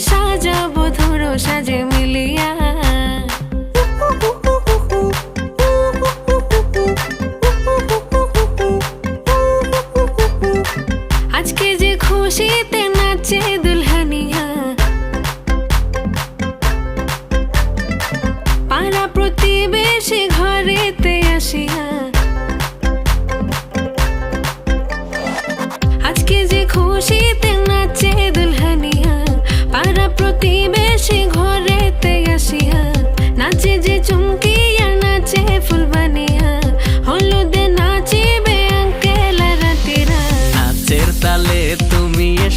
সাজাবো ধরো সাজে মিলিয়া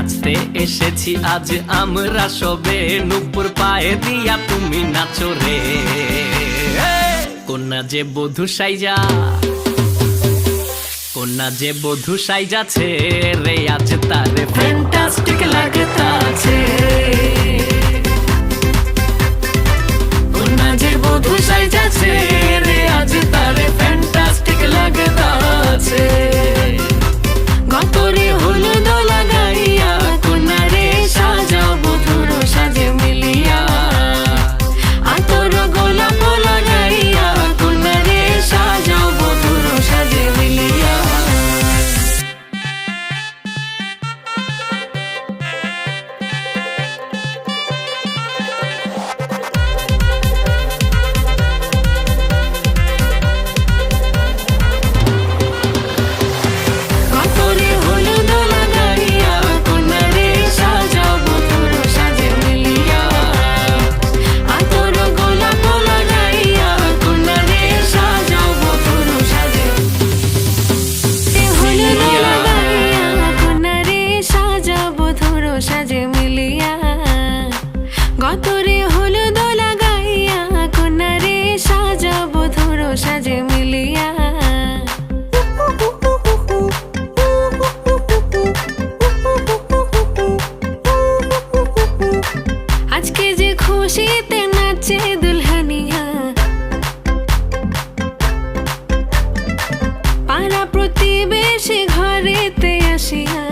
নাচতে এসেছি, আজ আমরা সবে। নুপুর পায়ে দিয়া তুমি নাচো রে। কন্যা যে বধু সাইজা। কন্যা যে বধু সাইজাছে রে, আজ তারে ফ্যান্টাস্টিক বাজে মিলিয়া, গতরে হলো দোলা গাইয়া কোনারে সাজাবো ধরো সাজে মিলিয়া। আজকে যে খুশিতে নাচে দুলহানিয়া, পাড়া প্রতিবেশী ঘরেতে আসিয়া